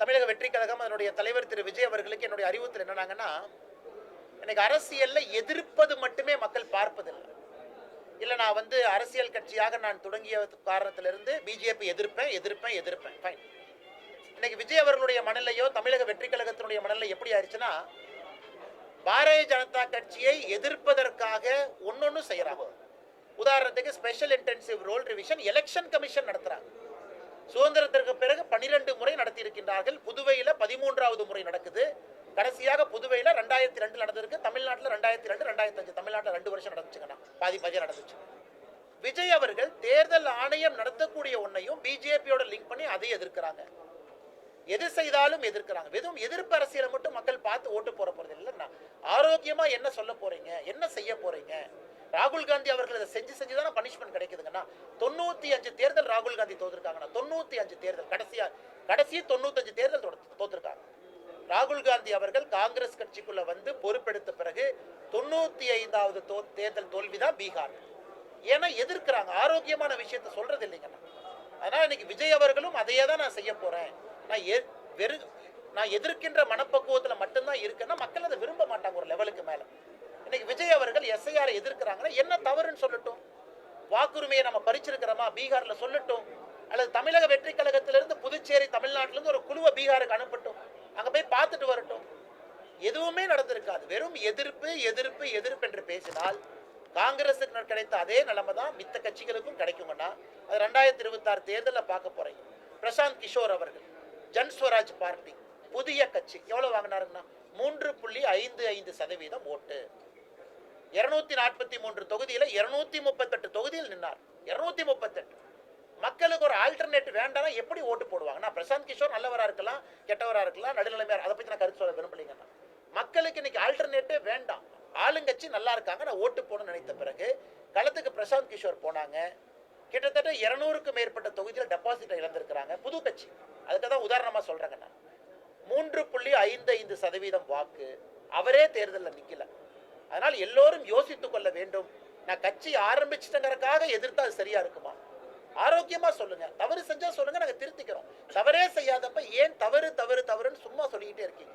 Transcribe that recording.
தமிழக வெற்றி கழகம் அதனுடைய தலைவர் திரு விஜய் அவர்களுக்கு என்னுடைய அறிவுறுத்தல் என்னன்னாங்கன்னா எனக்கு அரசியல்ல எதிர்ப்பது மட்டுமே மக்கள் பார்ப்பதில்லை. இல்ல நான் வந்து அரசியல் கட்சியாக நான் தொடங்கிய காரணத்திலிருந்து பிஜேபி எதிர்ப்பேன் எதிர்ப்பேன் எதிர்ப்பேன். ஃபைன் இன்னைக்கு விஜய் அவர்களுடைய மனநிலையோ தமிழக வெற்றி கழகத்தினுடைய மனநிலை எப்படி ஆயிடுச்சுன்னா பாரதிய ஜனதா கட்சியை எதிர்ப்பதற்காக ஒன்னொன்னு செய்யறாங்க. உதாரணத்துக்கு special intensive roll revision election commission நடத்துறாங்க. சுதந்திரத்திற்கு பிறகு பனிரெண்டு முறை நடத்தி இருக்கின்றார்கள் பதிமூன்றாவது முறை நடக்குது. கடைசியாக புதுவையில் ரெண்டாயிரத்தி ரெண்டு நடந்திருக்கு. தமிழ்நாட்டில் ரெண்டாயிரத்தி ரெண்டு ரெண்டாயிரத்தி அஞ்சு. தமிழ்நாட்டில் ரெண்டு வருஷம் நடந்துச்சுங்கண்ணா. பாதி பாதியா நடந்துச்சு. விஜய் அவர்கள் தேர்தல் ஆணையம் நடத்தக்கூடிய ஒன்றையும் பிஜேபியோட லிங்க் பண்ணி அதை எதிர்க்கிறாங்க. எது செய்தாலும் எதிர்க்கிறாங்க. வெறும் எதிர்ப்பு அரசியலை மட்டும் மக்கள் பார்த்து ஓட்டு போற போறது இல்லைன்னா ஆரோக்கியமா என்ன சொல்ல போறீங்க? என்ன செய்ய போறீங்க? ராகுல் காந்தி அவர்கள் அதை செஞ்சு செஞ்சு தானே பனிஷ்மெண்ட் கிடைக்குதுங்கன்னா தொண்ணூற்றி அஞ்சு தேர்தல் ராகுல் காந்தி தோத்துருக்காங்கன்னா தொண்ணூற்றி அஞ்சு தேர்தல் கடைசியாக கடைசி தொண்ணூத்தஞ்சு தேர்தல் தோத்துருக்காங்க. ராகுல் காந்தி அவர்கள் காங்கிரஸ் கட்சிக்குள்ள வந்து பொறுப்பெடுத்த பிறகு தொண்ணூத்தி ஐந்தாவது தோ தேர்தல் தோல்விதான் பீகார். ஏன்னா எதிர்க்கிறாங்க. ஆரோக்கியமான விஷயத்த சொல்றது இல்லைங்கண்ணா அதனால இன்னைக்கு விஜய் அவர்களும் அதையே தான் நான் செய்ய போறேன். நான் வெறு நான் எதிர்க்கின்ற மனப்பக்குவத்துல மட்டும்தான் இருக்கேன்னா மக்கள் அதை விரும்ப மாட்டாங்க ஒரு லெவலுக்கு மேல. இன்னைக்கு விஜய் அவர்கள் எஸ்ஐஆரை எதிர்க்கிறாங்கன்னா என்ன தவறுன்னு சொல்லட்டும். வாக்குரிமையை நம்ம பறிச்சிருக்கிறோமா? பீகார்ல சொல்லட்டும். அல்லது தமிழக வெற்றி கழகத்திலிருந்து புதுச்சேரி தமிழ்நாட்டிலிருந்து ஒரு குழுவை பீகாருக்கு அனுப்பட்டும். அங்கே போய் பார்த்துட்டு வரட்டும். எதுவுமே நடந்திருக்காது. வெறும் எதிர்ப்பு எதிர்ப்பு எதிர்ப்பு என்று பேசினால் காங்கிரசுக்கு கிடைத்த அதே நிலைமை தான் மித்த கட்சிகளுக்கும் கிடைக்குங்கன்னா அது ரெண்டாயிரத்தி இருபத்தாறு தேர்தலில் பார்க்க போறீங்க பிரசாந்த் கிஷோர் அவர்கள் ஜன் ஸ்வராஜ் பார்ட்டி புதிய கட்சி. எவ்வளோ வாங்கினாருங்கன்னா மூன்று புள்ளி ஐந்து ஐந்து சதவீதம் ஓட்டு. இருநூத்தி நாற்பத்தி மூன்று தொகுதியில இருநூத்தி முப்பத்தெட்டு தொகுதியில் நின்னார். இருநூத்தி முப்பத்தெட்டு. மக்களுக்கு ஒரு ஆல்டர்னேட் வேண்டாம் எப்படி ஓட்டு போடுவாங்க? நான் பிரசாந்த் கிஷோர் நல்லவரா இருக்கலாம் கெட்டவரா இருக்கலாம் நடுநிலைமையா அதை பத்தி நான் கருத்து சொல்ல விரும்பலைங்கண்ணா மக்களுக்கு இன்னைக்கு ஆல்டர்னேட்டே வேண்டாம். ஆளுங்கட்சி நல்லா இருக்காங்க நான் ஓட்டு போடணும்னு நினைத்த பிறகு களத்துக்கு பிரசாந்த் கிஷோர் போனாங்க. கிட்டத்தட்ட இருநூறுக்கும் மேற்பட்ட தொகுதியில் டெபாசிட்டை இழந்திருக்கிறாங்க புது கட்சி. அதுக்கு தான் உதாரணமாக சொல்கிறேங்க நான். மூன்று புள்ளி ஐந்து ஐந்து சதவீதம் வாக்கு அவரே தேர்தலில் நிக்கல. அதனால் எல்லோரும் யோசித்துக் கொள்ள வேண்டும். நான் கட்சி ஆரம்பிச்சிட்டங்கிறதுக்காக எதிர்த்தா அது சரியா இருக்குமா? ஆரோக்கியமா சொல்லுங்க. தவறு செஞ்சா சொல்லுங்க நாங்க திருத்திக்கிறோம். தவறே செய்யாதப்ப ஏன் தவறு தவறு தவறுன்னு சும்மா சொல்லிக்கிட்டே இருக்கீங்க?